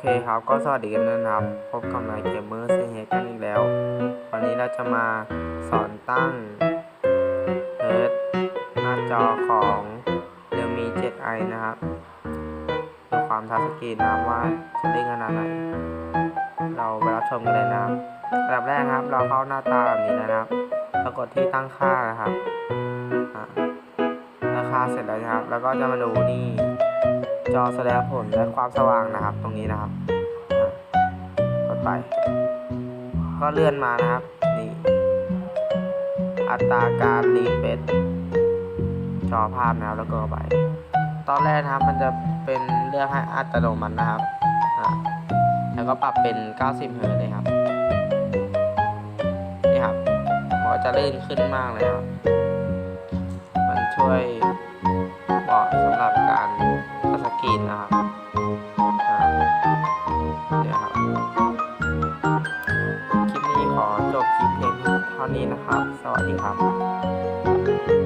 เคครับก็สวัสดีกันนะครับ พบกับนายเกมเมอร์เซเฮกันอีกแล้ว วันนี้เราจะมาสอนตั้งเฮิร์ตหน้าจอของ Realme 7i นะครับดูความทัชสกรีนนะว่าจะเล่นขนาดไหน เราไปรับชมกันเลยนะครับอันดับแรกครับ เราเข้าหน้าตาแบบนี้นะครับแล้วกดที่ตั้งค่านะครับอ่าตั้งค่าเสร็จแล้วนะครับ แล้วก็จะมาดูนี่ จอแสดงผลและความสว่างนะครับ ตรงนี้นะครับกดไป ก็เลื่อนมานะครับ นี่ อัตราการรีเฟรชจอภาพนะครับแล้วก็ไป ตอนแรกนะครับมันจะเป็นเลือกให้อัตโนมัตินะครับอะแล้วก็ปรับเป็น 90 เฮิร์ตเลยครับ นี่ครับมันก็จะลื่นขึ้นมากเลยครับ มันช่วยเหมาะสำหรับ การทัชสกรีนนะครับเนี่ยครับ คลิปนี้ขอจบคลิปเพียงเท่านี้นะครับ สวัสดีครับ